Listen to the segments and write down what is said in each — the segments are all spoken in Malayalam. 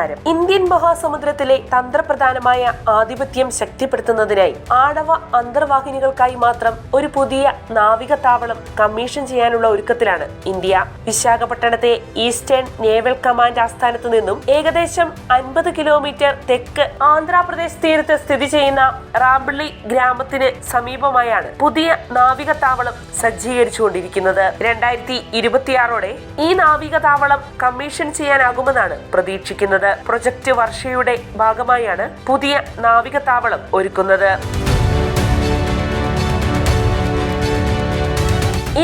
നമസ്കാരം ഇന്ത്യൻ മഹാസമുദ്രത്തിലെ തന്ത്രപ്രധാനമായ ആധിപത്യം ശക്തിപ്പെടുത്തുന്നതിനായി ആണവ അന്തർവാഹിനികൾക്കായി മാത്രം ഒരു പുതിയ നാവിക താവളം കമ്മീഷൻ ചെയ്യാനുള്ള ഒരുക്കത്തിലാണ് ഇന്ത്യ. വിശാഖപട്ടണത്തെ ഈസ്റ്റേൺ നേവൽ കമാൻഡ് ആസ്ഥാനത്ത് നിന്നും ഏകദേശം അൻപത് കിലോമീറ്റർ തെക്ക് ആന്ധ്രാപ്രദേശ് തീരത്ത് സ്ഥിതി ചെയ്യുന്ന റാമ്പിള്ളി ഗ്രാമത്തിന് സമീപമായാണ് പുതിയ നാവിക താവളം സജ്ജീകരിച്ചുകൊണ്ടിരിക്കുന്നത്. രണ്ടായിരത്തി ഇരുപത്തിയാറോടെ ഈ നാവിക താവളം കമ്മീഷൻ ചെയ്യാനാകുമെന്നാണ് പ്രതീക്ഷിക്കുന്നത്. പ്രൊജക്ട് വർഷയുടെ ഭാഗമായാണ് പുതിയ നാവിക താവളം ഒരുക്കുന്നത്.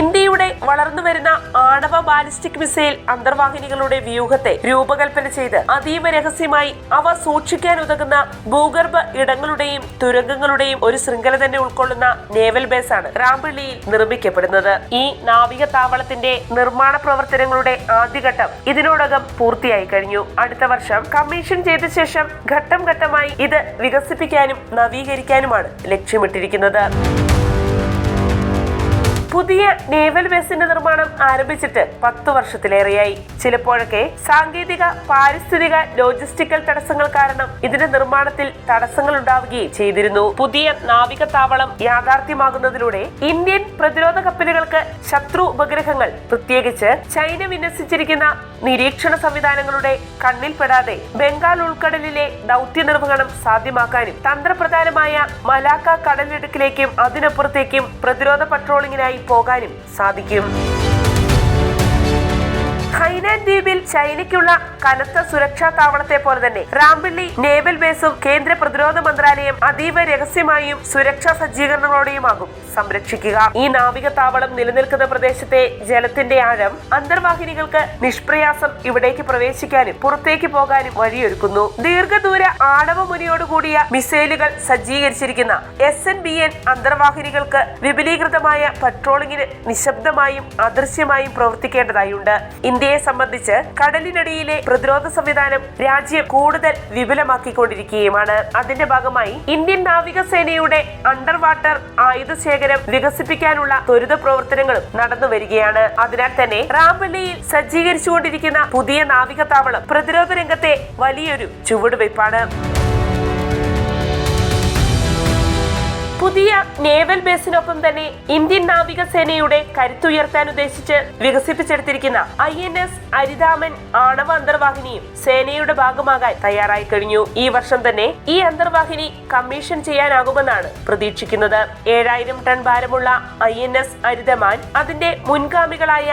ഇന്ത്യയുടെ വളർന്നുവരുന്ന ആണവ ബാലിസ്റ്റിക് മിസൈൽ അന്തർവാഹിനികളുടെ വ്യൂഹത്തെ രൂപകൽപ്പന ചെയ്ത് അതീവ രഹസ്യമായി അവ സൂക്ഷിക്കാൻ ഉതകുന്ന ഭൂഗർഭ ഇടങ്ങളുടെയും തുരങ്കങ്ങളുടെയും ഒരു ശൃംഖല തന്നെ ഉൾക്കൊള്ളുന്ന നേവൽ ബേസാണ് റാമ്പിള്ളിയിൽ നിർമ്മിക്കപ്പെടുന്നത്. ഈ നാവിക താവളത്തിന്റെ നിർമ്മാണ പ്രവർത്തനങ്ങളുടെ ആദ്യഘട്ടം ഇതിനോടകം പൂർത്തിയായി കഴിഞ്ഞു. അടുത്ത വർഷം കമ്മീഷൻ ചെയ്ത ശേഷം ഘട്ടം ഘട്ടമായി ഇത് വികസിപ്പിക്കാനും നവീകരിക്കാനുമാണ് ലക്ഷ്യമിട്ടിരിക്കുന്നത്. പുതിയ നേവൽ ബസിന്റെ നിർമ്മാണം ആരംഭിച്ചിട്ട് പത്തു വർഷത്തിലേറെയായി. ചിലപ്പോഴൊക്കെ സാങ്കേതിക പാരിസ്ഥിതിക ലോജിസ്റ്റിക്കൽ തടസ്സങ്ങൾ കാരണം ഇതിന്റെ നിർമ്മാണത്തിൽ തടസ്സങ്ങൾ ഉണ്ടാവുകയും ചെയ്തിരുന്നു. പുതിയ നാവിക താവളം യാഥാർത്ഥ്യമാകുന്നതിലൂടെ ഇന്ത്യൻ പ്രതിരോധ കപ്പലുകൾക്ക് ശത്രു ഉപഗ്രഹങ്ങൾ പ്രത്യേകിച്ച് ചൈന വിന്യസിച്ചിരിക്കുന്ന നിരീക്ഷണ സംവിധാനങ്ങളുടെ കണ്ണിൽപ്പെടാതെ ബംഗാൾ ഉൾക്കടലിലെ ദൗത്യ നിർവഹണം സാധ്യമാക്കാനും തന്ത്രപ്രധാനമായ മലാക്ക കടലിടുക്കിലേക്കും അതിനപ്പുറത്തേക്കും പ്രതിരോധ പട്രോളിങ്ങിനായി പോകാനും സാധിക്കും. ഹൈനാൻ ദ്വീപിൽ ചൈനയ്ക്കുള്ള കനത്ത സുരക്ഷാ താവളത്തെ പോലെ തന്നെ റാമ്പിള്ളി നേവൽ ബേസും കേന്ദ്ര പ്രതിരോധ മന്ത്രാലയം അതീവ രഹസ്യമായും സുരക്ഷാ സജ്ജീകരണങ്ങളോടെയുമാകും. സംരക്ഷിക്കുക. ഈ നാവിക താവളം നിലനിൽക്കുന്ന പ്രദേശത്തെ ജലത്തിന്റെ ആഴം അന്തർവാഹിനികൾക്ക് നിഷ്പ്രയാസം ഇവിടേക്ക് പ്രവേശിക്കാനും പുറത്തേക്ക് പോകാനും വഴിയൊരുക്കുന്നു. ദീർഘദൂര ആണവ മുനിയോടുകൂടിയ മിസൈലുകൾ സജ്ജീകരിച്ചിരിക്കുന്ന എസ് എൻ ബി എൻ അന്തർവാഹിനികൾക്ക് വിപുലീകൃതമായ പട്രോളിംഗിന് നിശബ്ദമായും അദൃശ്യമായും പ്രവർത്തിക്കേണ്ടതായുണ്ട്. ഇന്ത്യയെ സംബന്ധിച്ച് കടലിനടിയിലെ പ്രതിരോധ സംവിധാനം രാജ്യം കൂടുതൽ വിപുലമാക്കിക്കൊണ്ടിരിക്കുകയുമാണ്. അതിന്റെ ഭാഗമായി ഇന്ത്യൻ നാവികസേനയുടെ അണ്ടർ വാട്ടർ ആയുധ ശേഖരം വികസിപ്പിക്കാനുള്ള ത്വരിത പ്രവർത്തനങ്ങളും നടന്നു വരികയാണ്. അതിനാൽ തന്നെ റാംബലിയിൽ സജ്ജീകരിച്ചുകൊണ്ടിരിക്കുന്ന പുതിയ നാവിക താവളം പ്രതിരോധ രംഗത്തെ വലിയൊരു ചുവടുവയ്പ്പാണ്. പുതിയ നേവൽ ബേസിനൊപ്പം തന്നെ ഇന്ത്യൻ നാവികസേനയുടെ കരുത്തുയർത്താൻ ഉദ്ദേശിച്ച് വികസിപ്പിച്ചെടുത്തിരിക്കുന്ന ഐ എൻ എസ് അരിതാമൻ ആണവ അന്തർവാഹിനിയും സേനയുടെ ഭാഗമാകാൻ തയ്യാറായി കഴിഞ്ഞു. ഈ വർഷം തന്നെ ഈ അന്തർവാഹിനി കമ്മീഷൻ ചെയ്യാനാകുമെന്നാണ് പ്രതീക്ഷിക്കുന്നത്. ഏഴായിരം ടൺ ഭാരമുള്ള ഐ എൻ എസ് അരിതമാൻ അതിന്റെ മുൻഗാമികളായ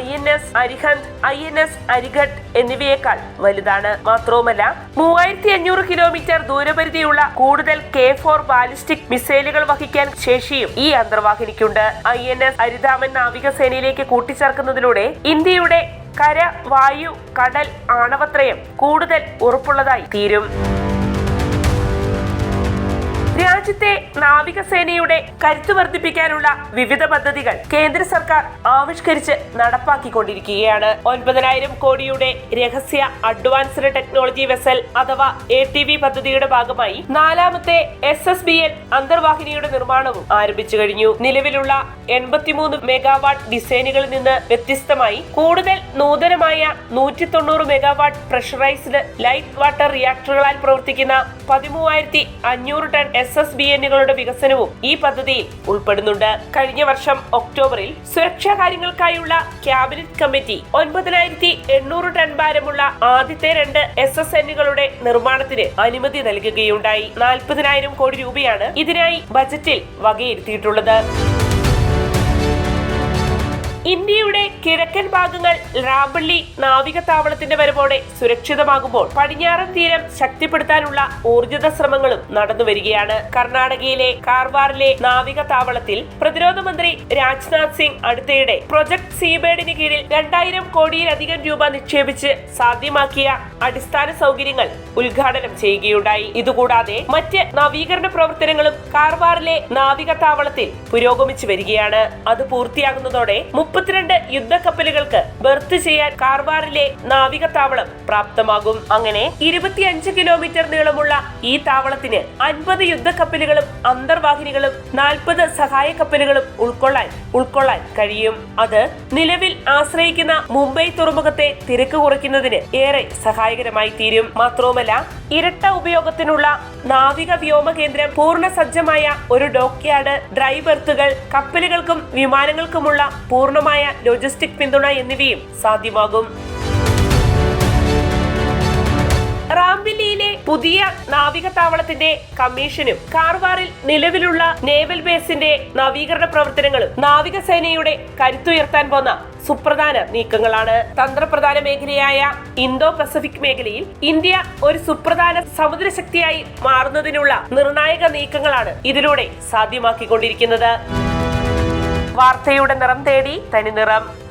I N S Arihant I N S Arighat എന്നിവയേക്കാൾ വലുതാണ്. മാത്രവുമല്ല മൂവായിരത്തി അഞ്ഞൂറ് കിലോമീറ്റർ ദൂരപരിധിയുള്ള കൂടുതൽ കെ ഫോർ ബാലിസ്റ്റിക് മിസൈലുകൾ വഹിക്കാൻ ശേഷിയും ഈ അന്തർവാഹിനിക്കുണ്ട്. ഐ എൻ എസ് അരിതാമൻ നാവികസേനയിലേക്ക് കൂട്ടിച്ചേർക്കുന്നതിലൂടെ ഇന്ത്യയുടെ കര വായു കടൽ ആണവത്രയം കൂടുതൽ ഉറപ്പുള്ളതായി തീരും. രാജ്യത്തെ നാവികസേനയുടെ കരുത്ത് വർദ്ധിപ്പിക്കാനുള്ള വിവിധ പദ്ധതികൾ കേന്ദ്ര സർക്കാർ ആവിഷ്കരിച്ച് നടപ്പാക്കിക്കൊണ്ടിരിക്കുകയാണ്. ഒൻപതിനായിരം കോടിയുടെ രഹസ്യ അഡ്വാൻസ്ഡ് ടെക്നോളജി വെസൽ അഥവാ എ ടി വി പദ്ധതിയുടെ ഭാഗമായി നാലാമത്തെ എസ് എസ് ബി എൻ അന്തർവാഹിനിയുടെ നിർമ്മാണവും ആരംഭിച്ചു കഴിഞ്ഞു. നിലവിലുള്ള എൺപത്തിമൂന്ന് മെഗാവാട്ട് ഡിസൈനുകളിൽ നിന്ന് വ്യത്യസ്തമായി കൂടുതൽ നൂതനമായ നൂറ്റി തൊണ്ണൂറ് മെഗാവാട്ട് പ്രഷറൈസ്ഡ് ലൈറ്റ് വാട്ടർ റിയാക്ടറുകളാൽ പ്രവർത്തിക്കുന്ന പതിമൂവായിരത്തി അഞ്ഞൂറ് tonne S S S B എന്നുകളുടെ വികസനവും ഈ പദ്ധതിയിൽ ഉൾപ്പെടുന്നുണ്ട്. കഴിഞ്ഞ വർഷം ഒക്ടോബറിൽ സുരക്ഷാ കാര്യങ്ങൾക്കായുള്ള ക്യാബിനറ്റ് കമ്മിറ്റി ഒൻപതിനായിരത്തി എണ്ണൂറ് ടൺ ഭാരമുള്ള ആദ്യത്തെ രണ്ട് എസ് എസ് എന്നുകളുടെ നിർമ്മാണത്തിന് അനുമതി നൽകുകയുണ്ടായി. നാൽപ്പതിനായിരം കോടി രൂപയാണ് ഇതിനായി ബജറ്റിൽ വകയിരുത്തിയിട്ടുള്ളത്. ഇന്ത്യയുടെ കിഴക്കൻ ഭാഗങ്ങൾ റാബള്ളി നാവിക താവളത്തിന്റെ വരവോടെ സുരക്ഷിതമാകുമ്പോൾ പടിഞ്ഞാറൻ തീരം ശക്തിപ്പെടുത്താനുള്ള ഊർജിത ശ്രമങ്ങളും നടന്നു വരികയാണ്. കർണാടകയിലെ കാർവാറിലെ നാവിക താവളത്തിൽ പ്രതിരോധ മന്ത്രി രാജ്നാഥ് സിംഗ് അടുത്തിടെ പ്രൊജക്ട് സീബേഡിന് കീഴിൽ രണ്ടായിരം കോടിയിലധികം രൂപ നിക്ഷേപിച്ച് സാധ്യമാക്കിയ അടിസ്ഥാന സൗകര്യങ്ങൾ ഉദ്ഘാടനം ചെയ്യുകയുണ്ടായി. ഇതുകൂടാതെ മറ്റ് നവീകരണ പ്രവർത്തനങ്ങളും കാർവാറിലെ നാവിക താവളത്തിൽ പുരോഗമിച്ചു വരികയാണ്. അത് പൂർത്തിയാകുന്നതോടെ മുപ്പത്തിരണ്ട് മുപ്പത്തിരണ്ട് യുദ്ധക്കപ്പലുകൾക്ക് ബർത്ത് ചെയ്യാൻ കാർവാറിലെ നാവിക താവളം പ്രാപ്തമാകും. അങ്ങനെ ഇരുപത്തിയഞ്ച് കിലോമീറ്റർ നീളമുള്ള ഈ താവളത്തിന് അൻപത് യുദ്ധക്കപ്പലുകളും അന്തർവാഹിനികളും നാൽപ്പത് സഹായ കപ്പലുകളും ഉൾക്കൊള്ളാൻ ഉൾക്കൊള്ളാൻ കഴിയും. അത് നിലവിൽ ആശ്രയിക്കുന്ന മുംബൈ തുറമുഖത്തെ തിരക്ക് കുറയ്ക്കുന്നതിന് ഏറെ സഹായകരമായി തീരും. മാത്രവുമല്ല ഇരട്ട ഉപയോഗത്തിനുള്ള നാവിക വ്യോമ കേന്ദ്രം പൂർണ സജ്ജമായ ഒരു ഡോക്യാർഡ് ഡ്രൈ ബർത്തുകൾ കപ്പലുകൾക്കും വിമാനങ്ങൾക്കുമുള്ള പൂർണമായ ലോജിസ്റ്റിക് പിന്തുണ എന്നിവയും സാധ്യമാകും. റാംബില്ലിയിലെ പുതിയ നാവിക താവളത്തിന്റെ കമ്മീഷനും കാർവാറിൽ നിലവിലുള്ള നേവൽ ബേസിന്റെ നവീകരണ പ്രവർത്തനങ്ങളും നാവികസേനയുടെ കരുത്തുയർത്താൻ പോന്ന സുപ്രധാന നീക്കങ്ങളാണ്. തന്ത്രപ്രധാന മേഖലയായ ഇന്തോ പസഫിക് മേഖലയിൽ ഇന്ത്യ ഒരു സുപ്രധാന സമുദ്രശക്തിയായി മാറുന്നതിനുള്ള നിർണായക നീക്കങ്ങളാണ് ഇതിലൂടെ സാധ്യമാക്കിക്കൊണ്ടിരിക്കുന്നത്. വാർത്തയുടെ നിറം തേടി തനി നിറം